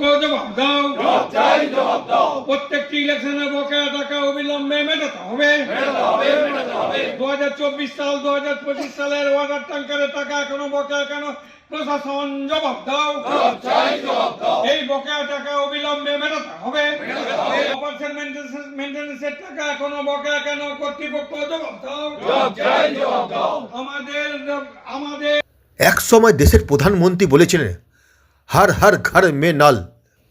কর্তৃপক্ষ জবাব দাও প্রত্যেকটি ইলেকশনে বকেয়া টাকা অবিলম্বে মেটাতে হবে। দু হাজার চব্বিশ সাল দু হাজার পঁচিশ সালের ওয়াটার ট্যাঙ্কারের টাকা এখনও বকেয়া কেন? প্রশাসন জবাব দাও এই বকেয়া টাকা অবিলম্বে মেটাতে হবে। টাকা এখনও বকেয়া কেন? কর্তৃপক্ষ জবাব দাও আমাদের আমাদের এক সময় দেশের প্রধানমন্ত্রী বলেছিলেন হার হার ঘর মে নাল।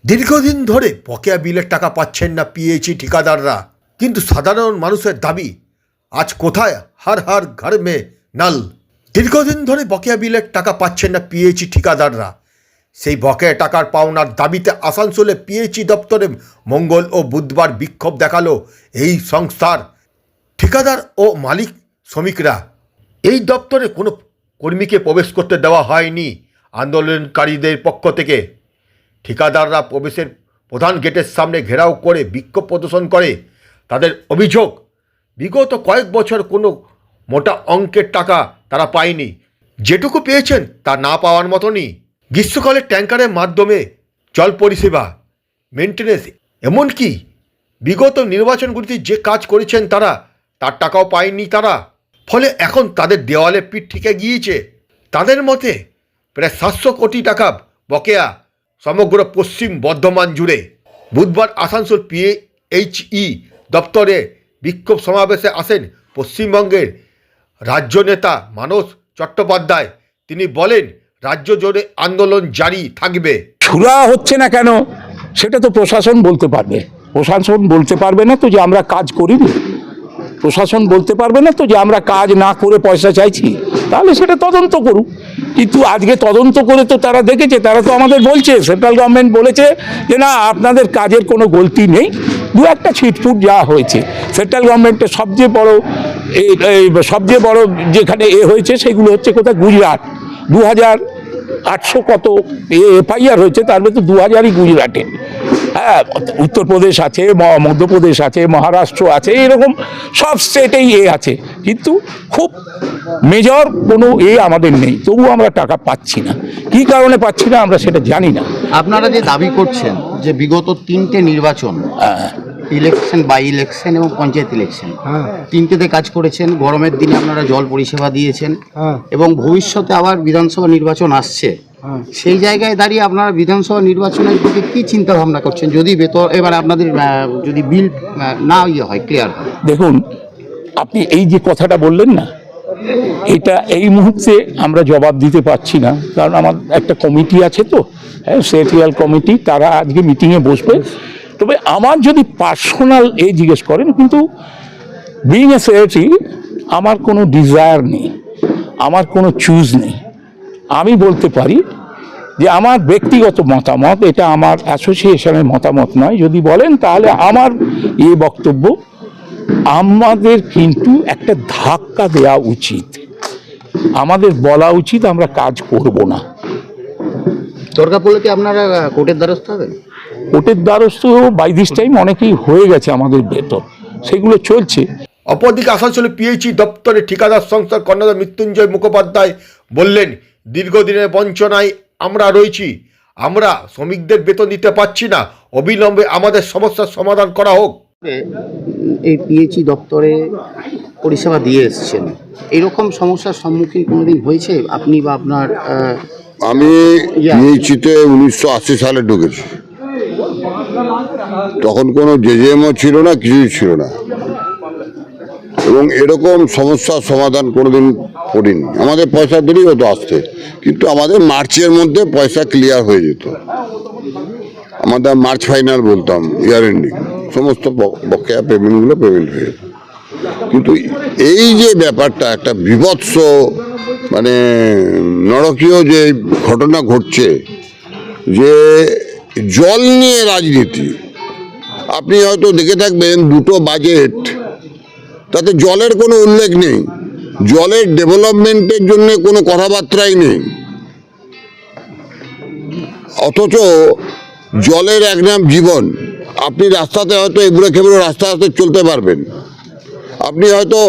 দীর্ঘদিন ধরে বকেয়া বিলের টাকা পাচ্ছেন না পিএইচি ঠিকাদাররা। কিন্তু সাধারণ মানুষের দাবি, আজ কোথায় হার হার ঘর মে নাল? দীর্ঘদিন ধরে বকেয়া বিলের টাকা পাচ্ছেন না পিএইচি ঠিকাদাররা। সেই বকেয়া টাকার পাওনার দাবিতে আসানসোলে পিএইচি দপ্তরে মঙ্গল ও বুধবার বিক্ষোভ দেখাল এই সংস্থার ঠিকাদার ও মালিক শ্রমিকরা। এই দপ্তরে কোনো কর্মীকে প্রবেশ করতে দেওয়া হয়নি। আন্দোলনকারীদের পক্ষ থেকে ঠিকাদাররা প্রবেশের প্রধান গেটের সামনে ঘেরাও করে বিক্ষোভ প্রদর্শন করে। তাদের অভিযোগ, বিগত কয়েক বছর কোনো মোটা অঙ্কের টাকা তারা পায়নি। যেটুকু পেয়েছেন তা না পাওয়ার মতনই। গ্রীষ্মকালে ট্যাঙ্কারের মাধ্যমে জল পরিষেবা মেনটেন্যান্স এমনকি বিগত নির্বাচনগুলিতে যে কাজ করেছেন তারা, তার টাকাও পায়নি তারা। ফলে এখন তাদের দেওয়ালে পিঠ থেকে গিয়েছে। তাদের মতে প্রায় সাতশো কোটি টাকা বকেয়া সমগ্র পশ্চিম বর্ধমান জুড়ে। বুধবার আসানসোল পিএইচই দপ্তরে বিক্ষোভ সমাবেশে আসেন পশ্চিমবঙ্গের রাজ্য নেতা মানস চট্টোপাধ্যায়। তিনি বলেন, রাজ্য জুড়ে আন্দোলন জারি থাকবে। সুরা হচ্ছে না কেন? সেটা তো প্রশাসন বলতে পারবে। প্রশাসন বলতে পারবে না তো যে আমরা কাজ করিনি। প্রশাসন বলতে পারবে না তো যে আমরা কাজ না করে পয়সা চাইছি। তাহলে সেটা তদন্ত করুক। কিন্তু আজকে তদন্ত করে তো তারা দেখেছে, তারা তো আমাদের বলছে, সেন্ট্রাল গভর্নমেন্ট বলেছে যে না, আপনাদের কাজের কোনো গলতি নেই। দু একটা ছিটফুট যা হয়েছে, সেন্ট্রাল গভর্নমেন্টের সবচেয়ে বড় এই সবচেয়ে বড় যেখানে এ হয়েছে, সেগুলো হচ্ছে কোথায়? গুজরাট। দু হাজার আটশো কত এফআইআর হয়েছে, তার মধ্যে দু হাজারই গুজরাটে। উত্তরপ্রদেশ আছে মধ্যপ্রদেশ আছে মহারাষ্ট্র আছে এরকম সব স্টেটেই এ আছে। কিন্তু খুব মেজর কোনো এ আমাদের নেই তবু আমরা টাকা পাচ্ছি না। কি কারণে পাচ্ছি না আমরা সেটা জানি না। আপনারা যে দাবি করছেন যে বিগত তিনটে নির্বাচন হ্যাঁ, ইলেকশন বাই ইলেকশন এবং পঞ্চায়েত ইলেকশন তিনটেতে কাজ করেছেন গরমের দিনে আপনারা জল পরিষেবা দিয়েছেন এবং ভবিষ্যতে আবার বিধানসভা নির্বাচন আসছে। সেই জায়গায় দাঁড়িয়ে আপনারা বিধানসভা নির্বাচনের দিকে কি চিন্তা ভাবনা করছেন? যদি বেতন এবার আপনাদের যদি বিল না ইয়ে হয় ক্লিয়ার দেখুন, আপনি এই যে কথাটা বললেন না, এটা এই মুহূর্তে আমরা জবাব দিতে পারছি না। কারণ আমার একটা কমিটি আছে তো হ্যাঁ সেক্রিয়াল কমিটি, তারা আজকে মিটিংয়ে বসবে। তবে আমার যদি পার্সোনাল এ জিজ্ঞেস করেন, কিন্তু বিং এ সেক্রেটারি আমার কোনো ডিজায়ার নেই, আমার কোনো চুজ নেই। আমি বলতে পারি যে আমার ব্যক্তিগত মতামত এটা আমার অ্যাসোসিয়েশনের মতামত নয়। যদি বলেন তাহলে আমার এই বক্তব্য আমাদের কিন্তু একটা ধাক্কা দেওয়া উচিত। আমাদের বলা উচিত আমরা কাজ করব না। দরকার পড়লে কি আপনারা কোর্টের দ্বারস্থ হবেন? কোর্টের দ্বারস্থ বাই দিস টাইম অনেকেই হয়ে গেছে আমাদের বেতন। সেগুলো চলছে। অপরদিকে আসানসোলে পিএইচই দপ্তরে ঠিকাদার সংস্থার কর্ণধার মৃত্যুঞ্জয় মুখোপাধ্যায় বললেন দীর্ঘদিনের বঞ্চনায় আমরা রয়েছি। আমরা শ্রমিকদের বেতন দিতে পারছি না। অবিলম্বে আমাদের সমস্যার সমাধান করা হোক। এই পিএইচই দপ্তরে পরিষেবা দিয়ে এসছেন। এরকম সমস্যার সম্মুখীন কোনোদিন হয়েছে? আপনি বা আপনার আমি পিএইচিতে উনিশশো আশি সালে ঢুকেছি। তখন কোনো জেজেএমও ছিল না কিছুই ছিল না। এবং এরকম সমস্যার সমাধান কোনোদিন করিনি। আমাদের পয়সা দেরি হতো আসতে, কিন্তু আমাদের মার্চের মধ্যে পয়সা ক্লিয়ার হয়ে যেত। আমাদের মার্চ ফাইনাল বলতাম ইয়ার এন্ডিং সমস্ত বকেয়া পেমেন্টগুলো পেমেন্ট হয়ে যেত। কিন্তু এই যে ব্যাপারটা, একটা বিভৎস মানে নরকীয় যে ঘটনা ঘটছে, যে জল নিয়ে রাজনীতি, আপনি হয়তো দেখে থাকবেন দুটো বাজেট তাতে জলের কোনো উল্লেখ নেই। জলের ডেভেলপমেন্টের জন্য কোনো কথাবার্তাই নেই। অথচ জলের এক নাম জীবন। আপনি রাস্তাতে হয়তো এগুলো খেবড়ো রাস্তা রাস্তায় চলতে পারবেন। আপনি হয়তো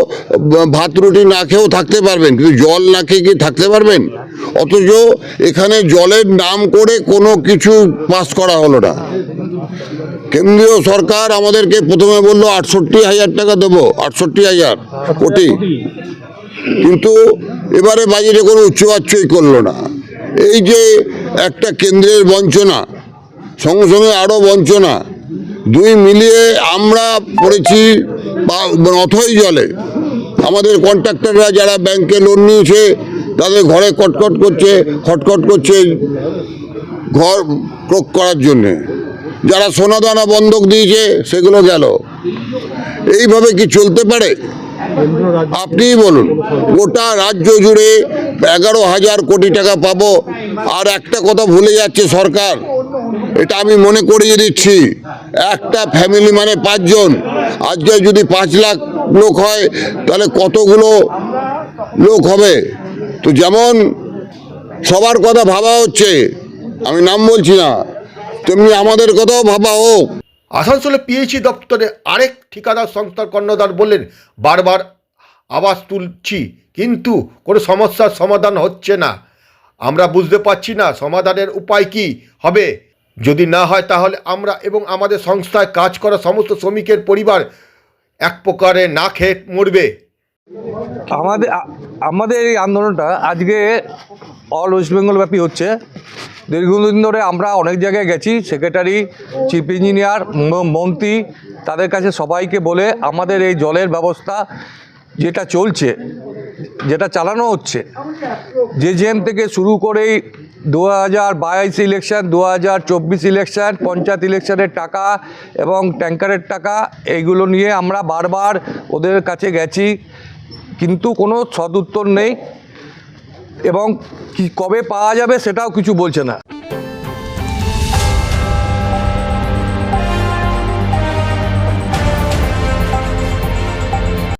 ভাত রুটি না খেয়েও থাকতে পারবেন, কিন্তু জল না খেয়ে কি থাকতে পারবেন? অথচ এখানে জলের নাম করে কোনো কিছু পাস করা হলো না। কেন্দ্রীয় সরকার আমাদেরকে প্রথমে বলল আটষট্টি হাজার টাকা দেবো, আটষট্টি হাজার কোটি। কিন্তু এবারে বাজেটে কোনো উচ্চবাচ্যই করল না। এই যে একটা কেন্দ্রের বঞ্চনা, সঙ্গে সঙ্গে আরও বঞ্চনা, দুই মিলিয়ে আমরা পড়েছি অথই জলে। আমাদের কন্ট্রাক্টররা যারা ব্যাংকে লোন নিয়েছে, তাদের ঘরে কটকট করছে, খটখট করছে ঘর ক্রোক করার জন্যে। যারা সোনাদানা বন্ধক দিয়েছে, সেগুলো গেল। এইভাবে কি চলতে পারে? আপনিই বলুন, গোটা রাজ্য জুড়ে এগারো হাজার কোটি টাকা পাবো, আর একটা কথা ভুলে যাচ্ছে সরকার, এটা আমি মনে করিয়ে দিচ্ছি, একটা ফ্যামিলি মানে পাঁচজন আজকে যদি পাঁচ লাখ লোক হয়, তাহলে কতগুলো লোক হবে? তো যেমন সবার কথা ভাবা হচ্ছে, আমি নাম বলছি না তেমনি আমাদের কথাও ভাবা হোক আসানসোলে পিএইচি দপ্তরে আরেক ঠিকাদার সংস্থার কর্ণধার বললেন বারবার আওয়াজ তুলছি কিন্তু কোনো সমস্যার সমাধান হচ্ছে না। আমরা বুঝতে পারছি না সমাধানের উপায় কি হবে। যদি না হয় তাহলে আমরা এবং আমাদের সংস্থায় কাজ করা সমস্ত শ্রমিকের পরিবার এক প্রকারে না খেয়ে মরবে। আমাদের আমাদের এই আন্দোলনটা আজকে অল ওয়েস্ট বেঙ্গল ব্যাপী হচ্ছে। দীর্ঘদিন ধরে আমরা অনেক জায়গায় গেছি সেক্রেটারি চিফ ইঞ্জিনিয়ার মন্ত্রী, তাদের কাছে সবাইকে বলে আমাদের এই জলের ব্যবস্থা যেটা চলছে, যেটা চালানো হচ্ছে জেজেএম থেকে শুরু করেই দু হাজার বাইশ ইলেকশন দু হাজার চব্বিশ ইলেকশান পঞ্চায়েত ইলেকশানের টাকা এবং ট্যাঙ্কারের টাকা, এইগুলো নিয়ে আমরা বারবার ওদের কাছে গেছি, কিন্তু কোনো সদুত্তর নেই। এবং কি কবে পাওয়া যাবে সেটাও কিছু বলছে না।